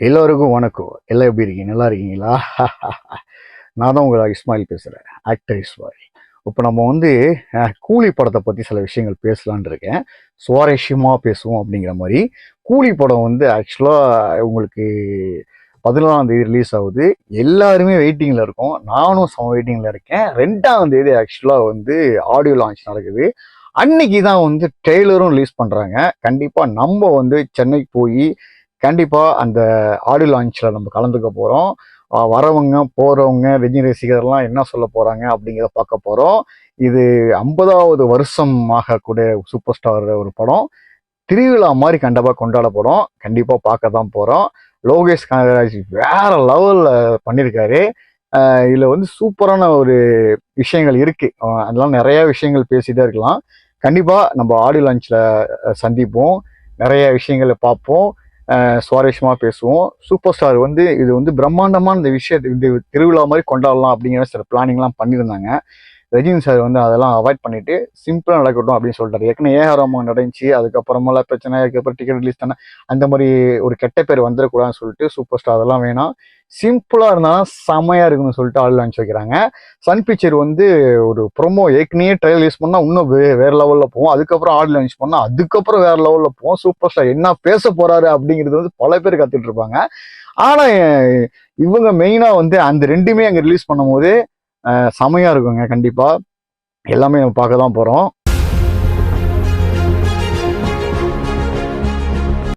எல்லோருக்கும் வணக்கம். எல்லாம் எப்படி இருக்கீங்க? நல்லா இருக்கீங்களா? நான் தான் உங்களை இஸ்மாயில் பேசுகிறேன் ஆக்டர் இஸ்மாயில். இப்போ நம்ம வந்து கூலி படத்தை பற்றி சில விஷயங்கள் பேசலான் இருக்கேன். சுவாரஸ்யமாக பேசுவோம் அப்படிங்கிற மாதிரி. கூலி படம் வந்து ஆக்சுவலாக உங்களுக்கு பதினாலாம் தேதி ரிலீஸ் ஆகுது. எல்லாருமே வெயிட்டிங்கில் இருக்கோம். நானும் சம வெயிட்டிங்கில் இருக்கேன். ரெண்டாம் தேதி ஆக்சுவலாக வந்து ஆடியோ லான்ச் நடக்குது. அன்னைக்கு தான் வந்து ட்ரெய்லரும் ரிலீஸ் பண்ணுறாங்க கண்டிப்பாக நம்ம வந்து சென்னைக்கு போய் கண்டிப்பாக அந்த ஆடியோ லான்ச்சில் நம்ம கலந்துக்க போகிறோம் வரவங்க போகிறவங்க ரஜினி ரசிகர்லாம் என்ன சொல்ல போகிறாங்க அப்படிங்கிறத பார்க்க போகிறோம் இது ஐம்பதாவது வருஷம் ஆகக்கூடிய சூப்பர் ஸ்டார் ஒரு படம். திருவிழா மாதிரி கண்டிப்பாக கொண்டாடப்படும். கண்டிப்பாக பார்க்க தான் போகிறோம் லோகேஷ் கனகராஜ் வேற லெவலில் பண்ணியிருக்காரு இதில் வந்து சூப்பரான ஒரு விஷயங்கள் இருக்குது அதெல்லாம் நிறையா விஷயங்கள் பேசிகிட்டே இருக்கலாம். கண்டிப்பாக நம்ம ஆடியோ லான்ச்சில் சந்திப்போம். நிறைய விஷயங்களை பார்ப்போம். சுவாரஸ்யமாக பேசுவோம். சூப்பர் ஸ்டார் வந்து இது வந்து பிரம்மாண்டமான இந்த விஷயத்தை இந்த திருவிழா மாதிரி கொண்டாடலாம் அப்படிங்கிற சில பிளானிங்லாம் பண்ணியிருந்தாங்க. ரஜினி சார் வந்து அதெல்லாம் அவாய்ட் பண்ணிட்டு சிம்பிளாக நடக்கட்டும் அப்படின்னு சொல்லிட்டாரு. ஏற்கனவே ஏஆராம நடந்துச்சு அதுக்கப்புறமெல்லாம் பிரச்சனை அதுக்கப்புறம் டிக்கெட் ரிலீஸ் தானே அந்த மாதிரி ஒரு கெட்ட பேர் வந்துடக்கூடாதுன்னு சொல்லிட்டு சூப்பர் ஸ்டார் அதெல்லாம் வேணாம். சிம்பிளாக இருந்தாலும் செமையாக இருக்குன்னு சொல்லிட்டு ஆள் அனுப்பிச்சு வைக்கிறாங்க சன் பிக்சர் வந்து ஒரு ப்ரொமோ ஏற்கனவே ட்ரையல் யூஸ் பண்ணால் இன்னும் வே வேறு லெவலில் போவோம் அதுக்கப்புறம் ஆள் லான்ச் பண்ணால் அதுக்கப்புறம் வேறு லெவலில் போவோம் சூப்பர் ஸ்டார் என்ன பேச போகிறாரு அப்படிங்கிறது வந்து பல பேர் கற்றுட்டு இருப்பாங்க. ஆனால் இவங்க மெயினாக வந்து அந்த ரெண்டுமே அங்கே ரிலீஸ் பண்ணும்போது செமையாக செமையா இருக்குங்க கண்டிப்பாக எல்லாமே நம்ம பார்க்க தான் போகிறோம்